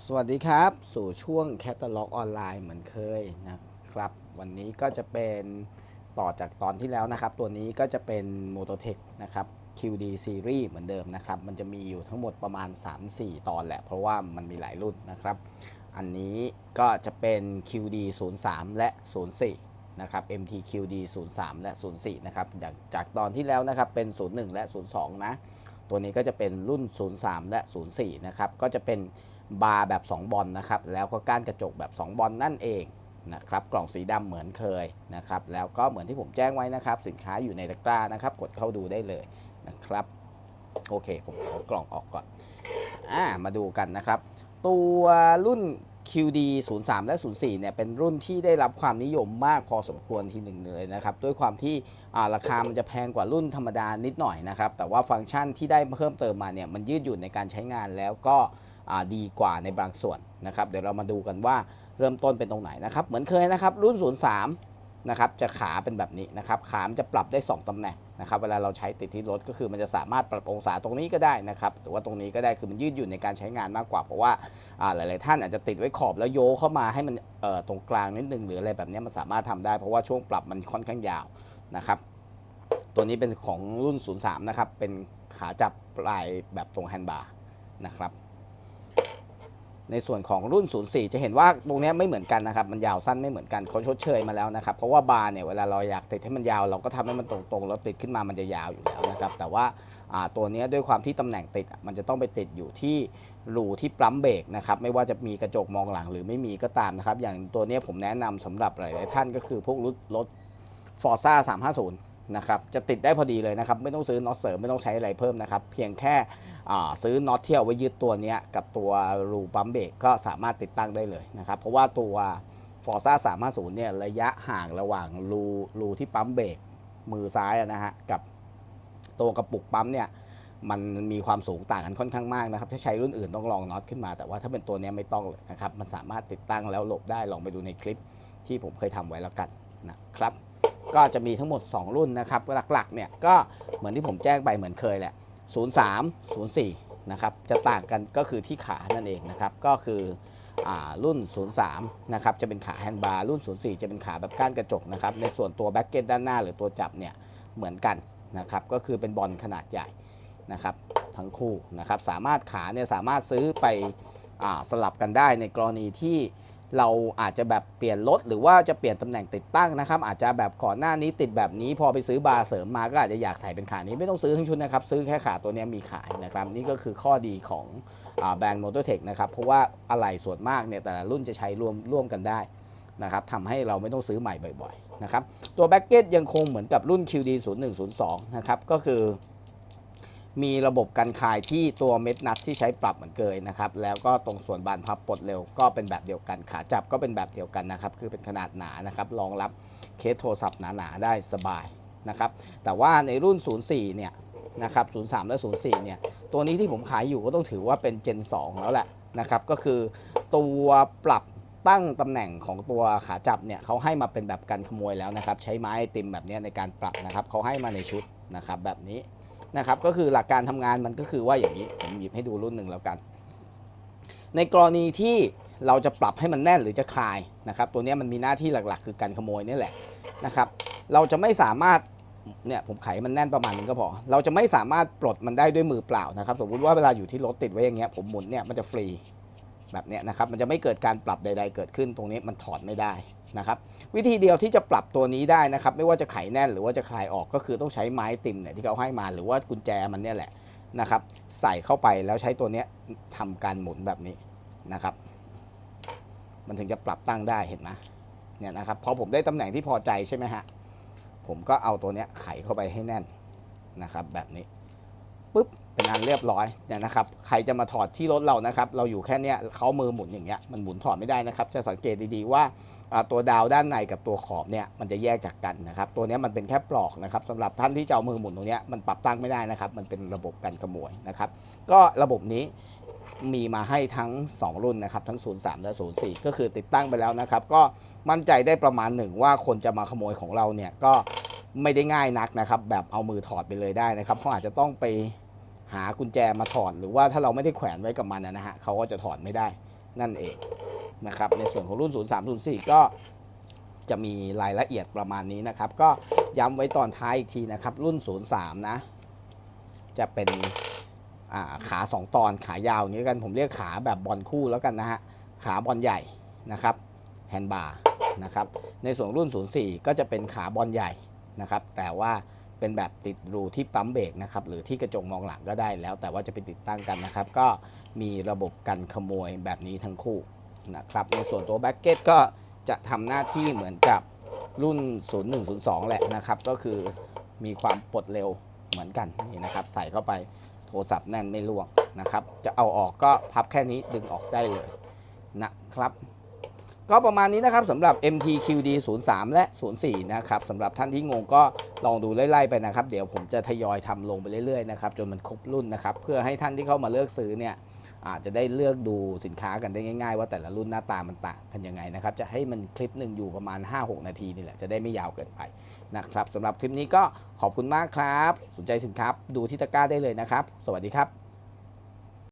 สวัสดีครับ สู่ช่วงแคตตาล็อกออนไลน์เหมือนเคยนะครับ วันนี้ก็จะเป็นต่อจากตอนที่แล้วนะครับ ตัวนี้ก็จะเป็น m o t o t e c h นะครับ QD Series เหมือนเดิมนะครับ มันจะมีอยู่ทั้งหมดประมาณ 3-4 ตอนแหละ เพราะว่ามันมีหลายรุ่นนะครับ อันนี้ก็จะเป็น QD 03 และ 04 นะครับ MTQD 03 และ 04 นะครับ จากจากตอนที่แล้วนะครับเป็น 01 และ 02 นะ ตัวนี้ก็จะเป็นรุ่น 03 และ 04 นะครับ ก็จะเป็นบาร์แบบ 2 บอลนะครับ แล้วก็ก้านกระจกแบบ 2 บอลนั่นเองนะครับ กล่องสีดำเหมือนเคยนะครับ แล้วก็เหมือนที่ผมแจ้งไว้นะครับ สินค้าอยู่ในตะกร้านะครับ กดเข้าดูได้เลยนะครับ โอเค ผมขอกล่องออกก่อน อ่า มาดูกันนะครับ ตัวรุ่น QD 03 และ 04 เนี่ยเป็นรุ่นที่ได้รับความนิยมมากพอสมควรทีหนึ่งเลยนะครับ ด้วยความที่ราคามันจะแพงกว่ารุ่นธรรมดานิดหน่อยนะครับ แต่ว่าฟังก์ชันที่ได้เพิ่มเติมมาเนี่ยมันยืดหยุ่นในการใช้งานแล้วก็ดีกว่าในบางส่วนนะครับ เดี๋ยวเรามาดูกันว่าเริ่มต้นเป็นตรงไหนนะครับ เหมือนเคยนะครับ รุ่น 03 นะครับจะขาเป็นแบบนี้นะครับขามจะปรับได้ 2ตำแหน่งนะครับเวลาเราใช้ติดที่รถก็คือมันจะสามารถปรับองศาตรงนี้ก็ได้นะครับหรือว่าตรงนี้ก็ได้คือมันยืดหยุ่นในการใช้งานมากกว่า เพราะว่าอ่าหลาย ๆ ท่านอาจจะติดไว้ขอบแล้วโยกเข้ามาให้มันตรงกลางนิดนึงหรืออะไรแบบนี้มันสามารถทำได้เพราะว่าช่วงปรับมันค่อนข้างยาวนะครับตัวนี้เป็นของรุ่น 03 นะครับเป็นขาจับปลายแบบตรงแฮนด์บาร์นะครับ ในส่วนของรุ่น 04 จะเห็นว่าตรงนี้ไม่เหมือนกันนะครับ มันยาวสั้นไม่เหมือนกันเขาชดเชยมาแล้วนะครับ เพราะว่าบาร์เนี่ยเวลาเราอยากติดให้มันยาวเราก็ทำให้มันตรงๆ แล้วติดขึ้นมามันจะยาวอยู่แล้วนะครับ แต่ว่าตัวนี้ด้วยความที่ตำแหน่งติด มันจะต้องไปติดอยู่ที่รูที่ปั๊มเบรกนะครับ ไม่ว่าจะมีกระจกมองหลังหรือไม่มีก็ตามนะครับ อย่างตัวนี้ผมแนะนำสำหรับหลายๆท่านก็คือพวกรถรถ Forza 350 นะครับจะติดได้พอดีเลยนะครับไม่ต้องซื้อน็อตเสริมไม่ต้องใช้อะไรเพิ่มนะครับเพียงแค่ซื้อน็อตที่เอาไว้ยึดตัวนี้กับตัวรูปั๊มเบรกก็สามารถติดตั้งได้เลยนะครับเพราะว่าตัว Forza 350เนี่ยระยะห่างระหว่างรูรูที่ปั๊มเบรกมือซ้ายนะฮะกับตัวกระปุกปั๊มเนี่ยมันมีความสูงต่างกันค่อนข้างมากนะครับ ถ้าใช้รุ่นอื่นต้องลองน็อตขึ้นมา แต่ว่าถ้าเป็นตัวนี้ไม่ต้องเลยนะครับ มันสามารถติดตั้งแล้วหลบได้ ลองไปดูในคลิปที่ผมเคยทำไว้แล้วกันนะครับ ก็จะมีทั้งหมด 2 รุ่นนะครับหลักๆเนี่ยก็เหมือนที่ผมแจ้งไปเหมือนเคยแหละ 03 04 นะครับจะต่างกันก็คือที่ขานั่นเองนะครับก็คืออรุ่น 03 นะครับจะเป็นขาแฮนด์บาร์รุ่น 04 จะเป็นขาแบบก้านกระจกนะครับในส่วนตัวแบ็กเก็ตด้านหน้าหรือตัวจับเนี่ยเหมือนกันนะครับก็คือเป็นบอลขนาดใหญ่นะครับทั้งคู่นะครับสามารถขาเนี่ยสามารถซื้อไปอสลับกันได้ในกรณีที่ เราอาจจะแบบเปลี่ยนรถหรือว่าจะเปลี่ยนตำแหน่งติดตั้งนะครับ อาจจะแบบก่อนหน้านี้ติดแบบนี้ พอไปซื้อบาร์เสริมมาก็อาจจะอยากใส่เป็นขานี้ไม่ต้องซื้อทั้งชุดนะครับ ซื้อแค่ขาตัวนี้มีขายนะครับ นี่ก็คือข้อดีของอแบรนด์มอเตอร์เทคนะครับ เพราะว่าอะไหล่ส่วนมากเนี่ยแต่ละรุ่นจะใช้ร่วมร่วมกันได้นะครับทำให้เราไม่ต้องซื้อใหม่บ่อยๆนะครับตัวแบ็กเก็ตยังคงเหมือนกับรุ่น QD 0102นะครับก็คือ มีระบบกันคายที่ตัวเม็ดนัดที่ใช้ปรับเหมือนเคยนะครับ แล้วก็ตรงส่วนบานพับปลดเร็วก็เป็นแบบเดียวกัน ขาจับก็เป็นแบบเดียวกันนะครับ คือเป็นขนาดหนานะครับ รองรับเคสโทรศัพท์หนาๆได้สบายนะครับ แต่ว่าในรุ่น 04 เนี่ยนะครับ 03 และ 04 เนี่ย ตัวนี้ที่ผมขายอยู่ก็ต้องถือว่าเป็น Gen 2 แล้วแหละนะครับ ก็คือตัวปรับตั้งตำแหน่งของตัวขาจับเนี่ยเขาให้มาเป็นแบบกันขโมยแล้วนะครับ ใช้ไม้ติมแบบนี้ในการปรับนะครับเขาให้มาในชุดนะครับแบบนี้ นะครับก็คือหลักการทำงานมันก็คือว่าอย่างนี้ผมหยิบให้ดูรุ่นหนึ่งแล้วกัน ในกรณีที่เราจะปรับให้มันแน่นหรือจะคลายนะครับ ตัวนี้มันมีหน้าที่หลักๆ คือการขโมยนี่แหละนะครับ เราจะไม่สามารถเนี่ยผมไขมันแน่นประมาณนี้ก็พอ เราจะไม่สามารถปลดมันได้ด้วยมือเปล่านะครับ สมมติว่าเวลาอยู่ที่รถติดไว้อย่างเงี้ยผมหมุนเนี่ยมันจะฟรีแบบเนี้ยนะครับ มันจะไม่เกิดการปรับใด ๆ เกิดขึ้นตรงนี้มันถอดไม่ได้ นะครับวิธีเดียวที่จะปรับตัวนี้ได้นะครับไม่ว่าจะไขแน่นหรือว่าจะคลายออกก็คือต้องใช้ไม้ติมเนี่ยที่เขาให้มาหรือว่ากุญแจมันเนี่ยแหละนะครับใส่เข้าไปแล้วใช้ตัวเนี้ยทำการหมุนแบบนี้นะครับมันถึงจะปรับตั้งได้เห็นไหมเนี่ยนะครับพอผมได้ตำแหน่งที่พอใจใช่ไหมฮะผมก็เอาตัวเนี้ยไขเข้าไปให้แน่นนะครับแบบนี้ เป็นอันเรียบร้อยเนี่ยนะครับ ใครจะมาถอดที่รถเรานะครับ เราอยู่แค่เนี้ยเขามือหมุนอย่างเงี้ย มันหมุนถอดไม่ได้นะครับ จะสังเกตดีๆว่าตัวดาวด้านในกับตัวขอบเนี่ยมันจะแยกจากกันนะครับ ตัวเนี้ยมันเป็นแค่ปลอกนะครับสำหรับท่านที่จะเอามือหมุนตรงเนี้ยมันปรับตั้งไม่ได้นะครับ มันเป็นระบบกันขโมยนะครับ ก็ระบบนี้มีมาให้ทั้ง 2 รุ่นนะครับ ทั้ง 03 และ 04 ก็คือติดตั้งไปแล้วนะครับ ก็มั่นใจได้ประมาณหนึ่งว่าคนจะมาขโมยของเราเนี่ยก็ไม่ได้ง่ายนักนะครับ แบบเอามือถอดไปเลยได้นะครับเขาอาจจะต้องไป หากุญแจมาถอดหรือว่าถ้าเราไม่ได้แขวนไว้กับมันนะฮะเขาก็จะถอดไม่ได้นั่นเองนะครับในส่วนของรุ่น 0304 ก็จะมีรายละเอียดประมาณนี้นะครับ ก็ย้ำไว้ตอนท้ายอีกทีนะครับ รุ่น 03 นะ จะเป็นาขา 2 ตอนขายาวอย่างนี้กันผมเรียกขาแบบบอลคู่แล้วกันนะฮะขาบอลใหญ่นะครับแฮนด์บาร์นะครับในส่วนรุ่น 04 ก็จะเป็นขาบอลใหญ่นะครับ แต่ว่า เป็นแบบติดรูที่ปั๊มเบรกนะครับหรือที่กระจกมองหลังก็ได้แล้ว แต่ว่าจะไปติดตั้งกันนะครับ ก็มีระบบกันขโมยแบบนี้ทั้งคู่นะครับในส่วนตัวแบ็กเก็ตก็จะทำหน้าที่เหมือนกับรุ่น 0102 แหละนะครับ ก็คือมีความปลดเร็วเหมือนกันนี่นะครับ ใส่เข้าไปโทรศัพท์แน่นไม่ร่วงนะครับ จะเอาออกก็พับแค่นี้ดึงออกได้เลยนะครับ ก็ประมาณนี้นะครับสำหรับ MTQD 03และ 04 นะครับสำหรับท่านที่งงก็ลองดูไล่ๆไปนะครับ เดี๋ยวผมจะทยอยทำลงไปเรื่อยๆนะครับจนมันครบรุ่นนะครับ เพื่อให้ท่านที่เข้ามาเลือกซื้อเนี่ยอาจจะได้เลือกดูสินค้ากันได้ง่ายๆ ว่าแต่ละรุ่นหน้าตามันต่างกันยังไงนะครับ จะให้มันคลิปหนึ่งอยู่ประมาณ 5-6 นาทีนี่แหละจะได้ไม่ยาวเกินไปนะครับสำหรับคลิปนี้ก็ขอบคุณมากครับ สนใจสินค้าดูที่ตะกร้าได้เลยนะครับ สวัสดีครับ